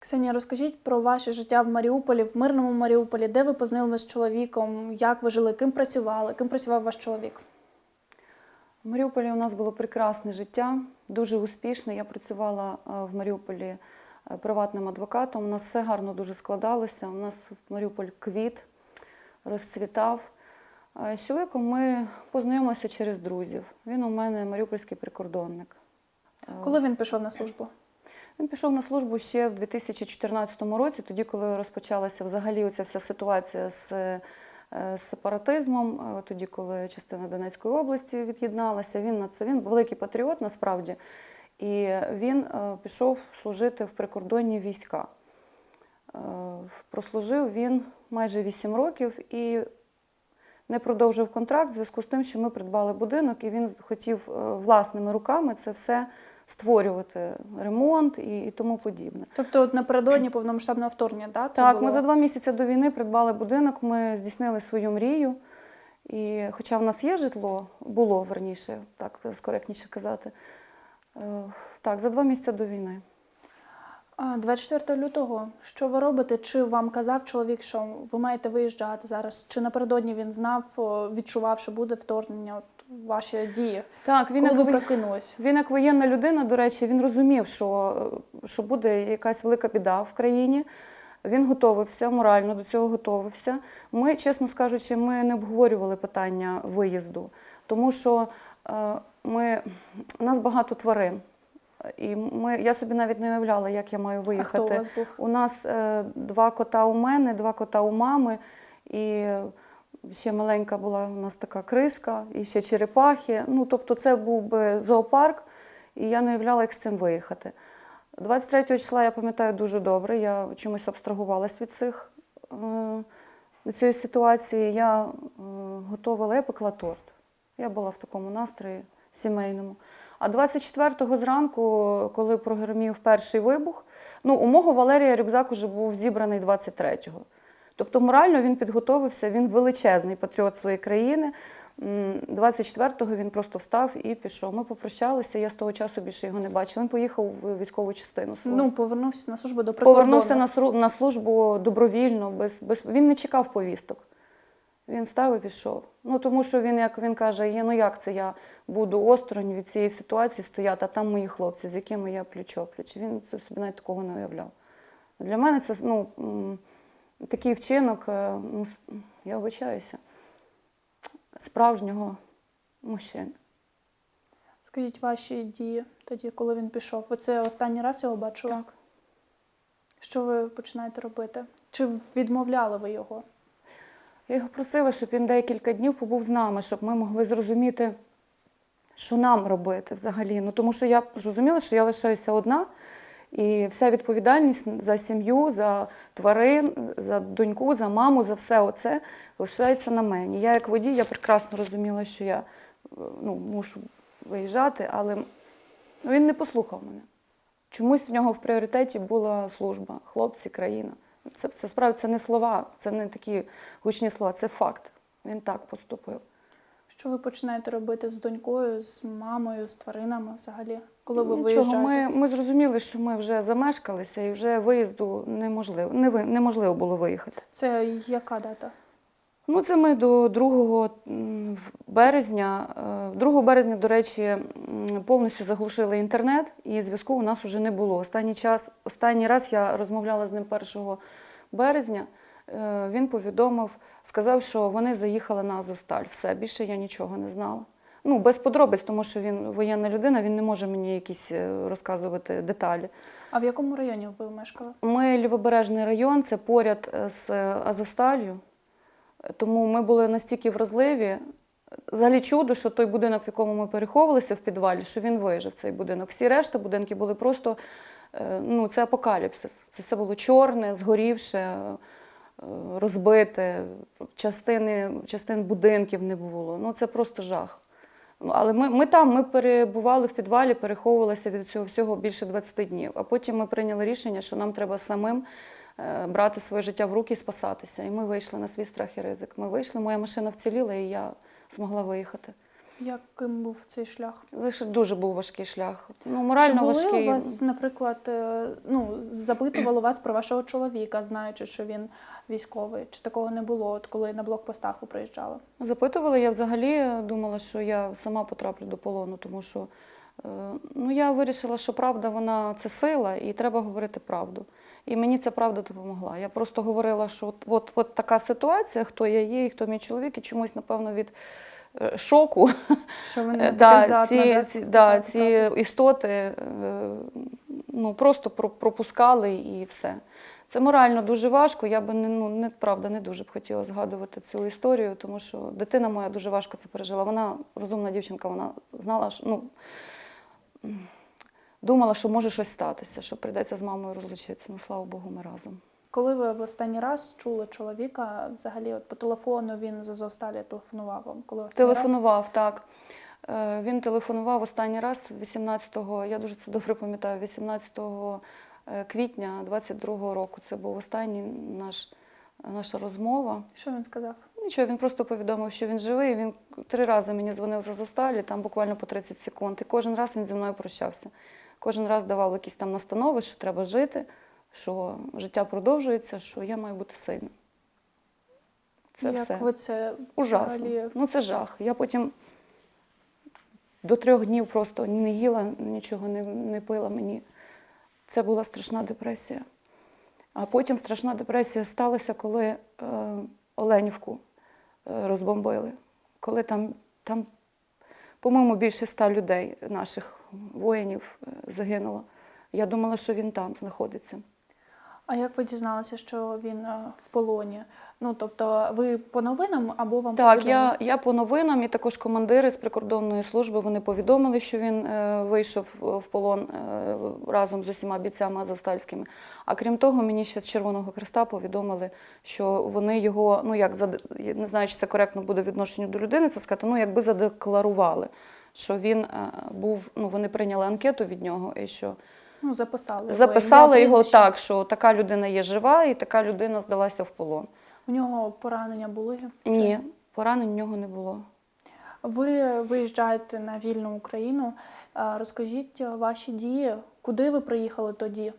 Ксенія, розкажіть про ваше життя в Маріуполі, в мирному Маріуполі, де ви познайомилися з чоловіком, як ви жили, ким працювали, ким працював ваш чоловік? В Маріуполі у нас було прекрасне життя, дуже успішне. Я працювала е, в Маріуполі е, приватним адвокатом. У нас все гарно дуже складалося. У нас Маріуполь квіт, розцвітав. Е, З чоловіком ми познайомилися через друзів. Він у мене маріупольський прикордонник. Коли він пішов на службу? Він пішов на службу ще в 2014 році, тоді, коли розпочалася взагалі оця вся ситуація з, е, сепаратизмом, е, тоді, коли частина Донецької області від'єдналася. Він на це він великий патріот насправді. І він е, пішов служити в прикордонні війська. Прослужив він майже 8 років і не продовжив контракт в зв'язку з тим, що ми придбали будинок, і він хотів власними руками це все створювати, ремонт і, і тому подібне. Тобто, от напередодні повномасштабного вторгнення, да? Це Так, було? ми за два місяці до війни придбали будинок, ми здійснили свою мрію. І хоча в нас є житло, було верніше, так скоректніше казати. Е, Так, за два місяці до війни. А, 24 лютого, що ви робите? Чи вам казав чоловік, що ви маєте виїжджати зараз? Чи напередодні він знав, відчував, що буде вторгнення? Ваші дії? Так, він Коли як, ви- прокинулись? він як воєнна людина, до речі, він розумів, що, що буде якась велика біда в країні. Він готовився, морально до цього готовився. Ми, чесно скажучи, ми не обговорювали питання виїзду, тому що е, ми, у нас багато тварин. І ми, я собі навіть не уявляла, як я маю А хто у виїхати. вас був? У нас е, два кота у мене, два кота у мами, і ще маленька була у нас така криска, і ще черепахи. Ну, тобто це був би зоопарк, і я не уявляла, як з цим виїхати. 23 числа я пам'ятаю дуже добре, я чомусь абстрагувалась від цих е, від цієї ситуації. Я е, готувала, я пекла торт. Я була в такому настрої сімейному. А 24-го зранку, коли прогремів перший вибух, ну, у мого Валерія рюкзак уже був зібраний 23-го. Тобто морально він підготовився, він величезний патріот своєї країни. 24-го він просто встав і пішов. Ми попрощалися, я з того часу більше його не бачила. Він поїхав в військову частину свою. Ну, повернувся на службу до прикордону. Повернувся на, на службу добровільно, без, без, він не чекав повісток. Він встав і пішов. Ну тому що він, як він каже, є, ну як це я буду осторонь від цієї ситуації стояти, а там мої хлопці, з якими я пліч-опліч. Він собі навіть такого не уявляв. Для мене це ну, такий вчинок, е, ну, я вибачаюся, справжнього мужчини. Скажіть ваші дії тоді, коли він пішов. Ви це останній раз його бачили? Так. Що ви починаєте робити? Чи відмовляли ви його? Я його просила, щоб він декілька днів побув з нами, щоб ми могли зрозуміти, що нам робити взагалі. Ну, тому що я зрозуміла, що я лишаюся одна, і вся відповідальність за сім'ю, за тварин, за доньку, за маму, за все оце лишається на мені. Я як водій, я прекрасно розуміла, що я е, ну, мушу виїжджати, але ну, він не послухав мене. Чомусь в нього в пріоритеті була служба, хлопці, країна. Це, це справді це не слова, це не такі гучні слова, це факт. Він так поступив. Що ви починаєте робити з донькою, з мамою, з тваринами взагалі, коли ви Нічого, виїжджаєте? ми, ми зрозуміли, що ми вже замешкалися і вже виїзду неможливо, не, ви- неможливо було виїхати. Це яка дата? Ну, це ми до 2 березня. е, 2 березня, до речі, повністю заглушили інтернет, і зв'язку у нас вже не було. Останній час, останній раз я розмовляла з ним 1 березня. Е, Він повідомив, сказав, що вони заїхали на Азовсталь. Все, більше я нічого не знала. Ну, без подробиць, тому що він воєнна людина, він не може мені якісь е, розказувати деталі. А в якому районі ви мешкали? Ми Лівобережний район, це поряд е, з Азовсталью. Тому ми були настільки вразливі. Взагалі чудо, що той будинок, в якому ми переховувалися в підвалі, що він вижив цей будинок. Всі решта будинки були просто ну, це апокаліпсис. Це все було чорне, згорівше, розбите, частини, частин будинків не було. Ну, це просто жах. Ну, Але ми, ми там ми перебували в підвалі, переховувалися від цього всього більше 20 днів. А потім ми прийняли рішення, що нам треба самим е, брати своє життя в руки і спасатися. І ми вийшли на свій страх і ризик. Ми вийшли, моя машина вціліла, і я змогла виїхати. Яким був цей шлях? Лише дуже був важкий шлях. Ну, Чи морально були важкий. у вас, наприклад, е, ну, запитували вас про вашого чоловіка, знаючи, що він військовий? Чи такого не було, от коли на блокпостах ви приїжджали? Запитували, я взагалі думала, що я сама потраплю до полону, тому що е, ну, я вирішила, що правда вона це сила, і треба говорити правду. І мені ця правда допомогла. Я просто говорила, що от, от, от така ситуація, хто я є, і хто мій чоловік, і чомусь, напевно, від е, шоку Що ви Е, да, здатна, ці, да, ці, да, ці істоти ну, просто пропускали і все. Це морально дуже важко. Я би не, ну, не, правда, не дуже б хотіла згадувати цю історію, тому що дитина моя дуже важко це пережила. Вона розумна дівчинка, вона знала, що ну, думала, що може щось статися, що прийдеться з мамою розлучитися. Ну, слава Богу, ми разом. Коли ви в останній раз чули чоловіка, взагалі от по телефону він з Азовсталі телефонував вам? Коли останній раз? Телефонував, так. Е, Він телефонував останній раз 18-го, я дуже це добре пам'ятаю, 18 е, квітня 22-го року. Це був останній наш, наша розмова. Що він сказав? Нічого, він просто повідомив, що він живий. Він три рази мені дзвонив з Азовсталі, там буквально по 30 секунд. І кожен раз він зі мною прощався. Кожен раз давав якісь там настанови, що треба жити, що життя продовжується, що я маю бути сильним. Це Як все. ви це Ужасно. взагалі? Ну це жах. Я потім до трьох днів просто не їла, нічого не, не пила мені. Це була страшна депресія. А потім страшна депресія сталася, коли е, Оленівку е, розбомбили. Коли там, там, по-моєму, більше ста людей, наших воїнів, е, загинуло. Я думала, що він там знаходиться. А як ви дізналися, що він е, в полоні? Ну тобто, ви по новинам або вам Так, повідомили? я, я по новинам і також командири з прикордонної служби вони повідомили, що він е, вийшов в полон е, разом з усіма бійцями азовстальськими. А крім того, мені ще з Червоного Христа повідомили, що вони його, ну як я не знаю, чи це коректно буде відношенню до людини, це сказати, ну якби задекларували, що він е, був, ну вони прийняли анкету від нього і що ну, записали. його записали його так, що така людина є жива, і така людина здалася в полон. У нього поранення були? Чи- Ні, поранень в нього не було. Ви виїжджаєте на вільну Україну. Розкажіть ваші дії, куди ви приїхали тоді?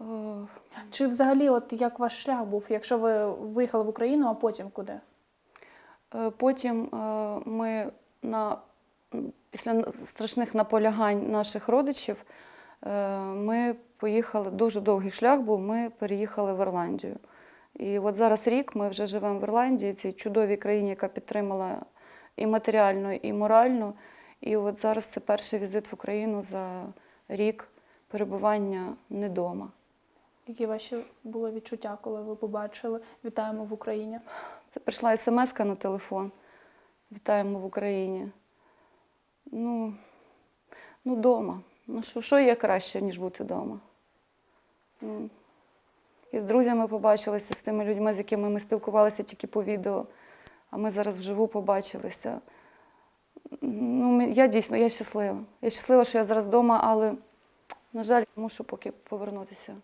Е, Чи взагалі, от як ваш шлях був, якщо ви виїхали в Україну, а потім куди? Е, Потім е, ми на, після страшних наполягань наших родичів е, ми поїхали, дуже довгий шлях був, ми переїхали в Ірландію. І от зараз рік ми вже живемо в Ірландії, цій чудовій країні, яка підтримала і матеріально, і морально. І от зараз це перший візит в Україну за рік перебування не вдома. Які ваші були відчуття, коли ви побачили Вітаємо в Україні? Це прийшла смс на телефон. Вітаємо в Україні. Ну, ну дома. Ну, що, що є краще, ніж бути вдома? Ну, і з друзями побачилися, з тими людьми, з якими ми спілкувалися тільки по відео, а ми зараз вживу побачилися. Ну, я дійсно я щаслива. Я щаслива, що я зараз вдома, але, на жаль, мушу поки повернутися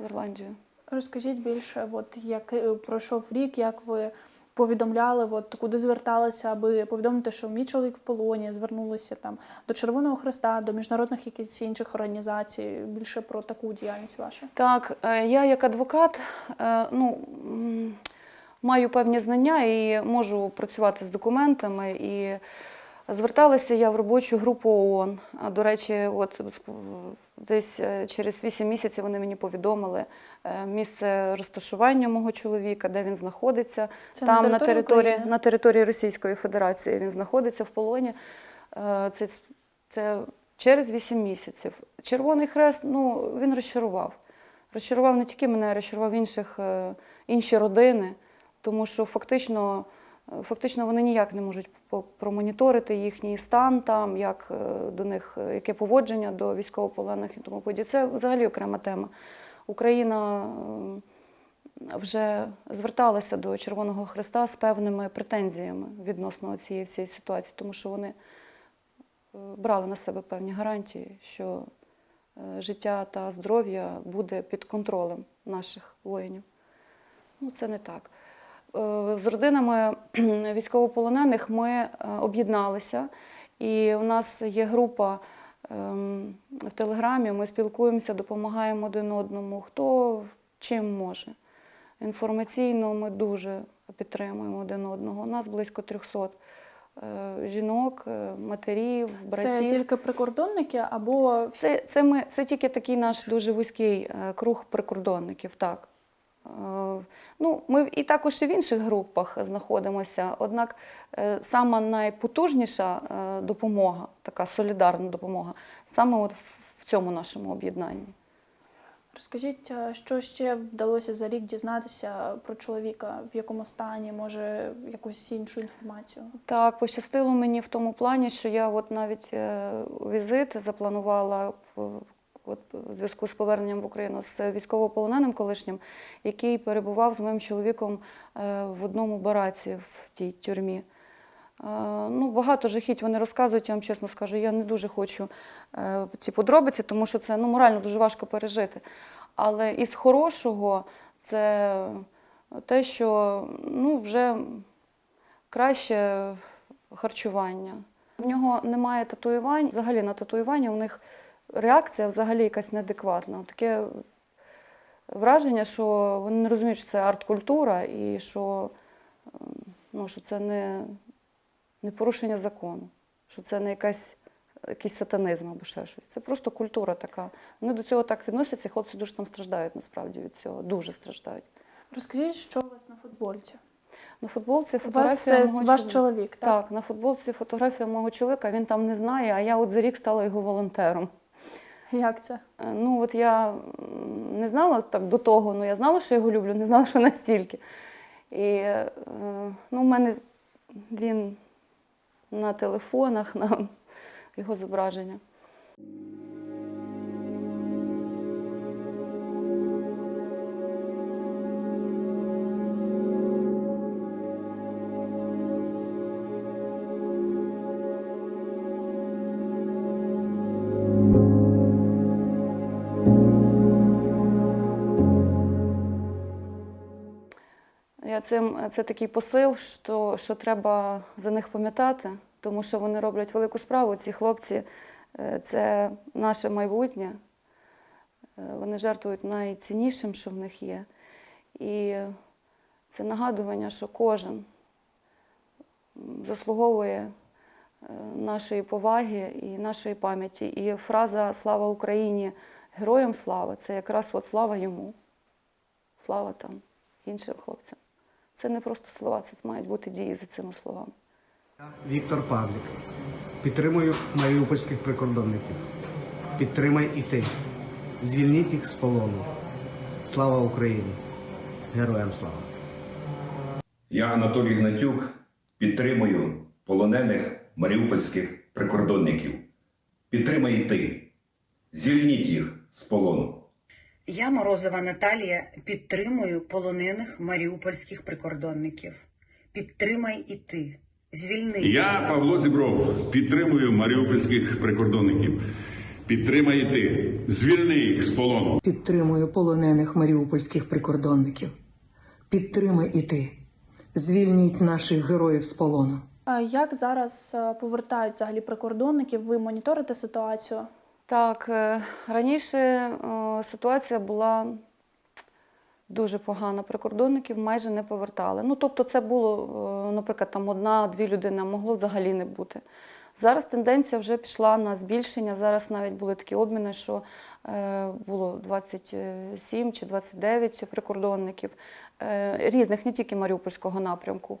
в Ірландію. Розкажіть більше, от як е, пройшов рік, як ви повідомляли, от куди зверталися, аби повідомити, що мій чоловік в полоні, звернулися там до Червоного Хреста, до міжнародних якихось інших організацій. Більше про таку діяльність вашу. Так, е, я як адвокат е, ну, маю певні знання і можу працювати з документами. І зверталася я в робочу групу ООН. До речі, от десь е, через 8 місяців вони мені повідомили е, місце розташування мого чоловіка, де він знаходиться. Це Там на на території на території Російської Федерації він знаходиться в полоні. Е, Це, це через 8 місяців. Червоний хрест ну, він розчарував. Розчарував не тільки мене, а розчарував інших, інші родини, тому що фактично, фактично вони ніяк не можуть промоніторити їхній стан там, як е, до них, е, яке поводження до військовополонених і тому подібне. Це взагалі окрема тема. Україна вже зверталася до Червоного Хреста з певними претензіями відносно цієї всієї ситуації, тому що вони е, брали на себе певні гарантії, що життя та здоров'я буде під контролем наших воїнів. Ну, це не так. Е, З родинами військовополонених ми е, об'єдналися, і у нас є група ем, в Телеграмі. Ми спілкуємося, допомагаємо один одному, хто чим може. Інформаційно ми дуже підтримуємо один одного. У нас близько 300 е, жінок, матерів, братів. Це тільки прикордонники або? Це, це, ми, це тільки такий наш дуже вузький круг прикордонників, так. Е, Ну, ми і також і в інших групах знаходимося. Однак е, сама найпотужніша е, допомога, така солідарна допомога, саме от в цьому нашому об'єднанні. Розкажіть, що ще вдалося за рік дізнатися про чоловіка, в якому стані, може, якусь іншу інформацію? Так, пощастило мені в тому плані, що я от навіть е, візит запланувала от, у зв'язку з поверненням в Україну з військовополоненим колишнім, який перебував з моїм чоловіком е, в одному бараці в тій тюрмі. Е, Ну, багато жахіть вони розказують, я вам чесно скажу. Я не дуже хочу е, ці подробиці, тому що це ну, морально дуже важко пережити. Але із хорошого це те, що ну, вже краще харчування. В нього немає татуювань. Взагалі на татуювання у них реакція взагалі якась неадекватна. Таке враження, що вони не розуміють, що це арт-культура і що, ем, ну, що це не, не порушення закону, що це не якась, якийсь сатанизм або ще щось. Це просто культура така. Вони до цього так відносяться, і хлопці дуже там страждають насправді від цього, дуже страждають. Розкажіть, що у вас на футболці? На футболці У вас фотографія це мого ваш чоловіка. чоловік, так? Так, на футболці фотографія мого чоловіка, він там не знає, а я от за рік стала його волонтером. Як це? Е, Ну, от я не знала так до того, ну я знала, що його люблю, не знала, що настільки. І е, ну, в мене він на телефонах, на його зображення. Я цим, це такий посил, що, що треба за них пам'ятати, тому що вони роблять велику справу. Ці хлопці е, це наше майбутнє. Е, Вони жертвують найціннішим, що в них є. І це нагадування, що кожен заслуговує е, нашої поваги і нашої пам'яті. І фраза Слава Україні! Героям слава це якраз от слава йому. Слава там іншим хлопцям. Це не просто слова, це мають бути дії за цими словами. Віктор Павлік. Підтримую маріупольських прикордонників. Підтримай і ти. Звільніть їх з полону. Слава Україні! Героям слава! Я, Анатолій Гнатюк, підтримую полонених маріупольських прикордонників. Підтримай і ти. Звільніть їх з полону. Я, Морозова Наталія, підтримую полонених маріупольських прикордонників. Підтримай і ти. Звільни. Я, Павло Зібров, підтримую маріупольських прикордонників. Підтримай і ти. Звільни їх з полону. Підтримую полонених маріупольських прикордонників. Підтримай і ти. Звільніть наших героїв з полону. А як зараз е, повертають взагалі прикордонників? Ви моніторите ситуацію? Так, е, раніше е, ситуація була дуже погана. Прикордонників майже не повертали. Ну, тобто, це було, е, наприклад, там одна-дві людини, а могло взагалі не бути. Зараз тенденція вже пішла на збільшення. Зараз навіть були такі обміни, що було 27 чи 29 прикордонників різних, не тільки Маріупольського напрямку.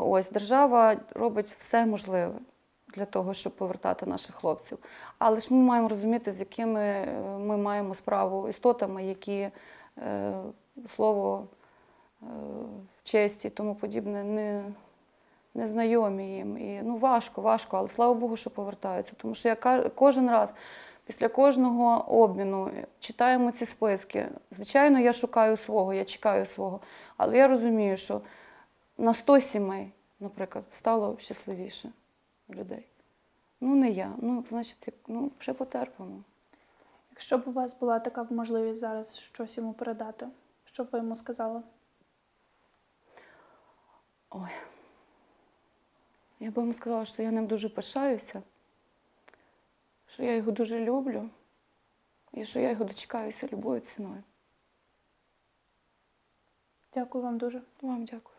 Ось держава робить все можливе для того, щоб повертати наших хлопців. Але ж ми маємо розуміти, з якими е, ми маємо справу істотами, які е, слово е, честь і тому подібне не, не знайомі їм. І, ну, важко, важко, але слава Богу, що повертаються. Тому що я кожен раз. Після кожного обміну читаємо ці списки. Звичайно, я шукаю свого, я чекаю свого. Але я розумію, що на 100 сімей, наприклад, стало щасливіше людей. Ну, не я. Ну, значить, ну, вже потерпимо. Якщо б у вас була така можливість зараз щось йому передати, що б ви йому сказали? Ой. Я би йому сказала, що я ним дуже пишаюся, що я його дуже люблю і що я його дочекаюся любою ціною. Дякую вам дуже. Вам дякую.